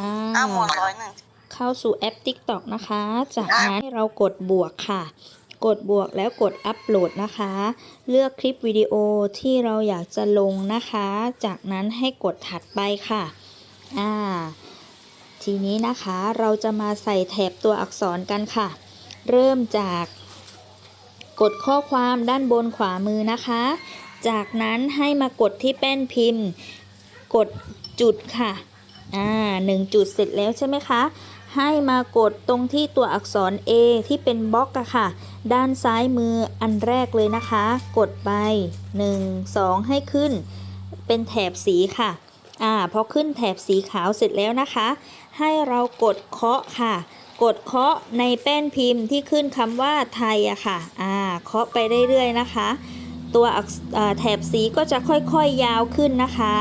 อ่าอ้าวหมดร้อยหนึ่งเข้าสู่แอป TikTok นะคะ จากนั้นให้เรากดบวกค่ะ กดบวกแล้วกดอัปโหลดนะคะ เลือกคลิปวิดีโอที่เราอยากจะลงนะคะ จากนั้นให้กดถัดไปค่ะ อ่า ทีนี้นะคะเราจะมาใส่แถบตัวอักษรกันค่ะ เริ่มจากกดข้อความด้านบนขวามือนะคะ จากนั้นให้มากดที่แป้นพิมพ์ กดจุดค่ะ อ่าหนึ่งจุดเสร็จแล้วใช่ไหมคะ ให้มากดตรงที่ตัวอักษร A ที่เป็นบล็อกอะค่ะ ด้านซ้ายมืออันแรกเลยนะคะ กดไป 1 2 ให้ขึ้น เป็นแถบสีค่ะอ่าพอขึ้นแถบสีขาวเสร็จแล้วนะคะ ให้เรากดเคาะค่ะ กดเคาะในแป้นพิมพ์ที่ขึ้นคำว่าไทยอะค่ะอ่าเคาะไปเรื่อยๆนะคะ ตัวแถบสีก็จะค่อยๆยาวขึ้นนะคะ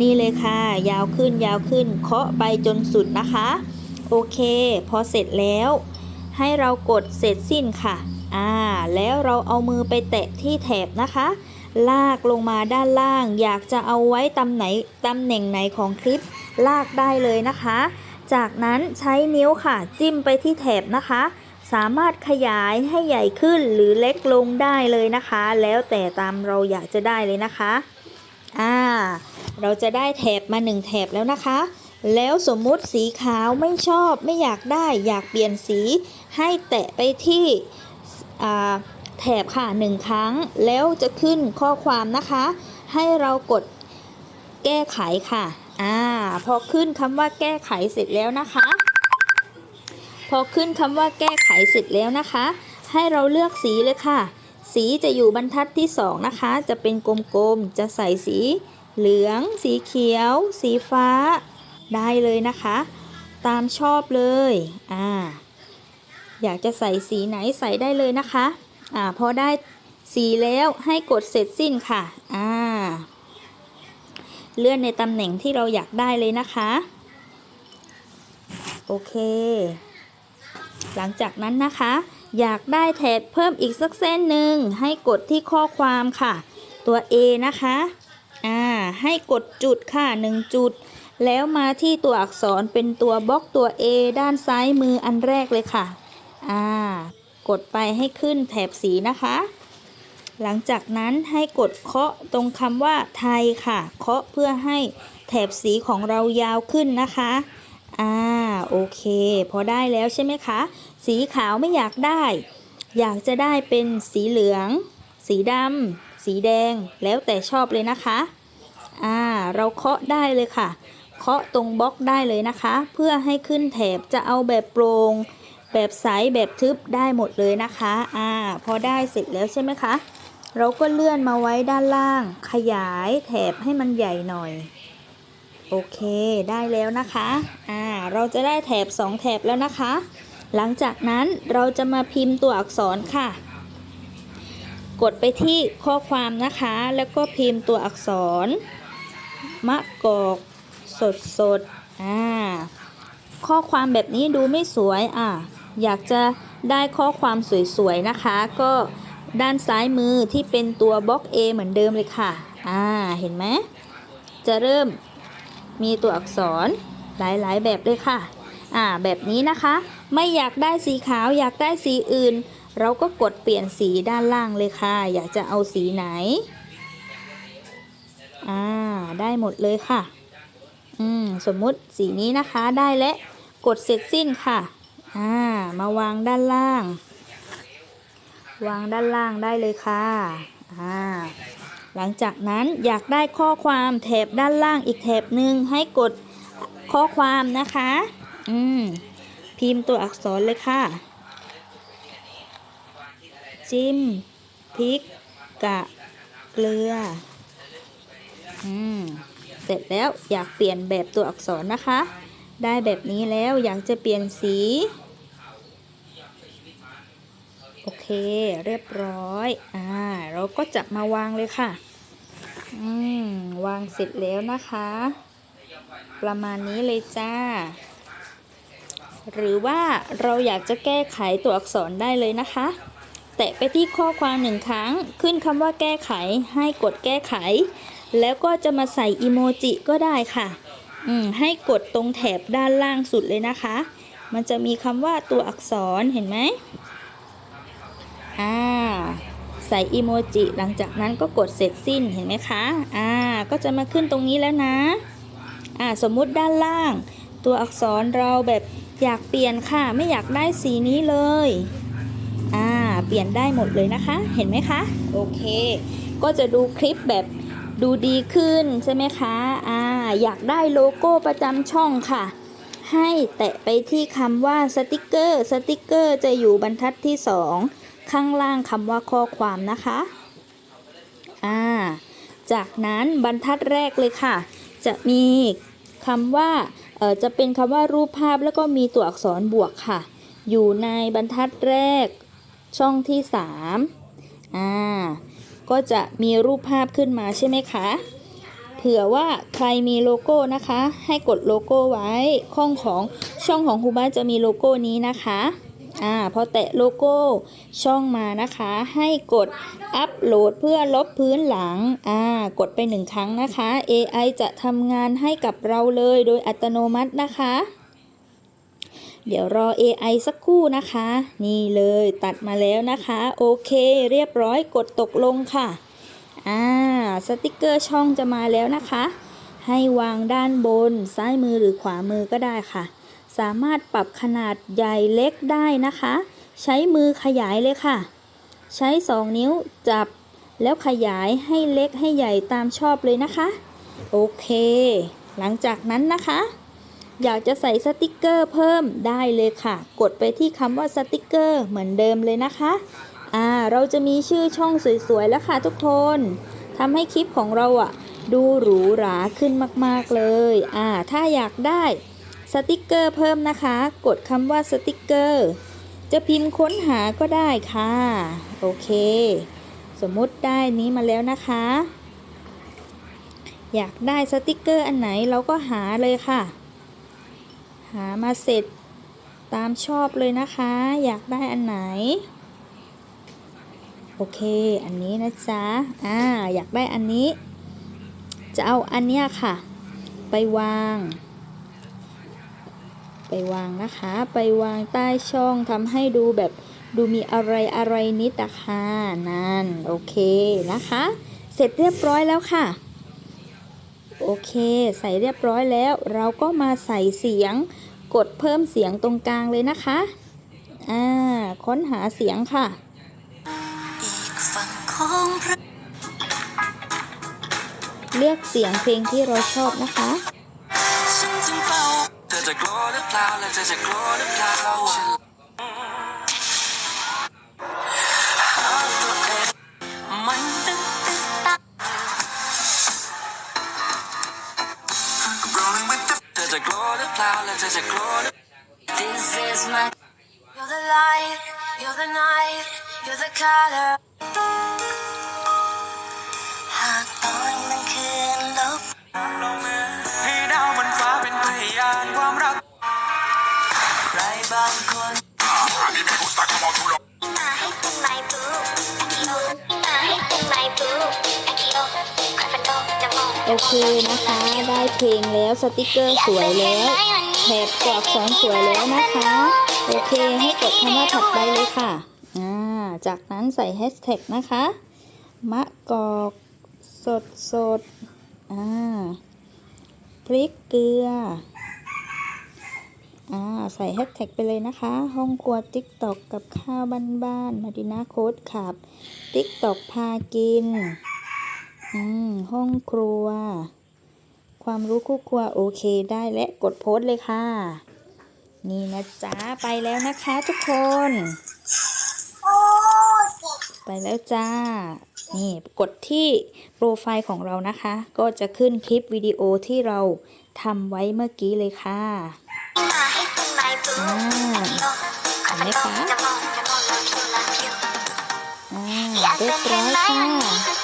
นี่เลยค่ะ ยาวขึ้นยาวขึ้นเคาะไปจนสุดนะคะ โอเค พอเสร็จแล้ว ให้เรากดเสร็จสิ้นค่ะอ่าแล้วเราเอามือไปแตะที่แถบนะคะ ลากลงมาด้านล่าง อยากจะเอาไว้ตำไหนตำแหน่งไหนของคลิป ลากได้เลยนะคะ จากนั้นใช้นิ้วค่ะ จิ้มไปที่แถบนะคะ สามารถขยายให้ใหญ่ขึ้นหรือเล็กลงได้เลยนะคะ แล้วแต่ตามเราอยากจะได้เลยนะคะอ่า เราจะได้แถบมาหนึ่งแถบแล้วนะคะ แล้วสมมุติสีขาวไม่ชอบไม่อยากได้อยากเปลี่ยนสีให้แตะไปที่แถบค่ะหนึ่งครั้ง แล้วจะขึ้นข้อความนะคะ ให้เรากดแก้ไขค่ะอ่าพอขึ้นคำว่าแก้ไขเสร็จแล้วนะคะ พอขึ้นคำว่าแก้ไขเสร็จแล้วนะคะ ให้เราเลือกสีเลยค่ะ สีจะอยู่บรรทัดที่สองนะคะ จะเป็นกลมๆ จะใส่สี เหลือง สีเขียว สีฟ้า ได้เลยนะคะ ตามชอบเลยอ่าอยากจะใส่สีไหนใส่ได้เลยนะคะอ่าพอได้สีแล้วให้กดเสร็จสิ้นค่ะอ่าเลื่อนในตำแหน่งที่เราอยากได้เลยนะคะ โอเค หลังจากนั้นนะคะ อยากได้แถบเพิ่มอีกสักเส้นหนึ่งให้กดที่ข้อความค่ะ ตัว A นะคะ อ่าให้กดจุดค่ะ 1 จุด แล้วมาที่ตัวอักษรเป็นตัวบล็อกตัว A ด้านซ้ายมืออันแรกเลยค่ะอ่ากดไปให้ขึ้นแถบสีนะคะ หลังจากนั้นให้กดเคาะตรงคำว่าไทยค่ะ เคาะเพื่อให้แถบสีของเรายาวขึ้นนะคะอ่าโอเค พอได้แล้วใช่ไหมคะ สีขาวไม่อยากได้ อยากจะได้เป็นสีเหลือง สีดำ สีแดงแล้วแต่ชอบเลยนะคะ อ่า เราเคาะได้เลยค่ะ เคาะตรงบล็อกได้เลยนะคะ เพื่อให้ขึ้นแถบจะเอาแบบโปร่งแบบใสแบบทึบได้หมดเลยนะคะ อ่า พอได้เสร็จแล้วใช่ไหมคะ เราก็เลื่อนมาไว้ด้านล่าง ขยายแถบให้มันใหญ่หน่อย โอเค ได้แล้วนะคะ อ่า เราจะได้แถบ 2 แถบแล้วนะคะ หลังจากนั้นเราจะมาพิมพ์ตัวอักษรค่ะ กดไปที่ข้อความนะคะ แล้วก็พิมพ์ตัวอักษร มะกอกสดสดๆอ่าข้อความแบบนี้ดูไม่สวยอะอยากจะได้ข้อความสวยๆนะคะ ก็ด้านซ้ายมือที่เป็นตัวบล็อก A เหมือนเดิมเลยค่ะอ่าเห็นไหมจะเริ่มมีตัวอักษรหลายๆ แบบเลยค่ะอ่าแบบนี้นะคะ ไม่อยากได้สีขาวอยากได้สีอื่น เราก็กดเปลี่ยนสีด้านล่างเลยค่ะ อยากจะเอาสีไหน อ่า ได้หมดเลยค่ะ อืม สมมุติสีนี้นะคะได้และ กดเสร็จสิ้นค่ะ อ่า มาวางด้านล่าง วางด้านล่างได้เลยค่ะ อ่า หลังจากนั้นอยากได้ข้อความแถบด้านล่างอีกแถบหนึ่งให้กดข้อความนะคะ อืม พิมพ์ตัวอักษรเลยค่ะ จิ้มพริกกะเกลือ อืม เสร็จแล้วอยากเปลี่ยนแบบตัวอักษรนะคะ ได้แบบนี้แล้วอยากจะเปลี่ยนสี โอเค เรียบร้อย อ่า เราก็จะมาวางเลยค่ะ อืม วางเสร็จแล้วนะคะ ประมาณนี้เลยจ้า หรือว่าเราอยากจะแก้ไขตัวอักษรได้เลยนะคะ แตะไปที่ข้อความหนึ่งครั้ง ขึ้นคำว่าแก้ไขให้กดแก้ไข แล้วก็จะมาใส่อีโมจิก็ได้ค่ะ อืมให้กดตรงแถบด้านล่างสุดเลยนะคะ มันจะมีคำว่าตัวอักษรเห็นไหมอ่าใส่อีโมจิหลังจากนั้นก็กดเสร็จสิ้นเห็นไหมคะ อ่า ก็จะมาขึ้นตรงนี้แล้วนะ อ่า สมมุติด้านล่าง ตัวอักษรเราแบบอยากเปลี่ยนค่ะ ไม่อยากได้สีนี้เลย เปลี่ยนได้หมดเลยนะคะ เห็นไหมคะ โอเค ก็จะดูคลิปแบบดูดีขึ้นใช่ไหมคะอ่าอยากได้โลโก้ประจำช่องค่ะ ให้แตะไปที่คำว่าสติกเกอร์สติกเกอร์จะอยู่บรรทัดที่ 2 ข้างล่างคำว่าข้อความนะคะอ่าจากนั้นบรรทัดแรกเลยค่ะ จะมีคำว่าเอ่อจะเป็นคำว่ารูปภาพแล้วก็มีตัวอักษรบวกค่ะ อยู่ในบรรทัดแรก ช่องที่3อ่าก็จะมีรูปภาพขึ้นมาใช่ไหมคะ เผื่อว่าใครมีโลโก้นะคะ ให้กดโลโก้ไว้ข้องของช่องของครูบ้านจะมีโลโก้นี้นะคะอ่าพอแตะโลโก้ช่องมานะคะ ให้กดอัปโหลดเพื่อลบพื้นหลังอ่ากดไปหนึ่งครั้งนะคะ AI จะทำงานให้กับเราเลยโดยอัตโนมัตินะคะ เดี๋ยวรอ AI สักครู่นะคะ นี่เลยตัดมาแล้วนะคะ โอเค เรียบร้อยกดตกลงค่ะ อ่า สติกเกอร์ช่องจะมาแล้วนะคะ ให้วางด้านบน ซ้ายมือหรือขวามือก็ได้ค่ะ สามารถปรับขนาดใหญ่เล็กได้นะคะ ใช้มือขยายเลยค่ะ ใช้ 2 นิ้วจับ แล้วขยายให้เล็กให้ใหญ่ตามชอบเลยนะคะ โอเค หลังจากนั้นนะคะ อยากจะใส่สติกเกอร์เพิ่มได้เลยค่ะ กดไปที่คำว่าสติกเกอร์เหมือนเดิมเลยนะคะอ่าเราจะมีชื่อช่องสวยๆแล้วค่ะทุกคนทำให้คลิปของเราอะดูหรูหราขึ้นมากๆเลยอ่าถ้าอยากได้สติกเกอร์เพิ่มนะคะ กดคำว่าสติกเกอร์จะพิมพ์ค้นหาก็ได้ค่ะ โอเค สมมติได้นี้มาแล้วนะคะ อยากได้สติกเกอร์อันไหนเราก็หาเลยค่ะ หามาเสร็จตามชอบเลยนะคะ อยากได้อันไหน โอเค อันนี้นะจ๊ะ อ่า อยากได้อันนี้ จะเอาอันเนี้ยค่ะ ไปวาง ไปวางนะคะ ไปวางใต้ช่องทำให้ดูแบบดูมีอะไรอะไรนิดอะค่ะ นั่น โอเคนะคะ เสร็จเรียบร้อยแล้วค่ะ โอเค ใส่เรียบร้อยแล้ว เราก็มาใส่เสียง กดเพิ่มเสียงตรงกลางเลยนะคะ อ่า ค้นหาเสียงค่ะอีกฝั่งของพระเลือกเสียงเพลงที่เราชอบนะคะฉัน จะกลัวหรือเปล่าแล้วเธอจะกลัว This is my You're the light You're the night You're the color หากตอนกลางคืนลบให้ดาวบนฟ้าเป็นพยานความรัก ใครบางคน A mí me gusta como tú lo มา โอเคนะคะ ได้เพลงแล้วสติกเกอร์สวยแล้วแถบกรอกสอนสวยแล้วนะคะ โอเคให้กดคำว่าถัดไปเลยค่ะอ่าจากนั้นใส่แฮชแท็กนะคะ มะกอกสดสดอ่าพริกเกลืออ่าใส่แฮชแท็กไปเลยนะคะ ห้องครัวติ๊กตอกกับข้าวบ้านๆมาดินาโค้ดขับติ๊กตอกพากิน อืม ห้องครัว ความรู้คู่ครัวโอเคได้และกดโพสต์เลยค่ะ นี่นะจ๊ะ ไปแล้วนะคะทุกคน ไปแล้วจ้า นี่กดที่โปรไฟล์ของเรานะคะ ก็จะขึ้นคลิปวิดีโอที่เราทำไว้เมื่อกี้เลยค่ะมาให้เป็นไมบูอ่าอากิโอคอนฟันโตจะมคะอ่าเรียบร้อยค่ะ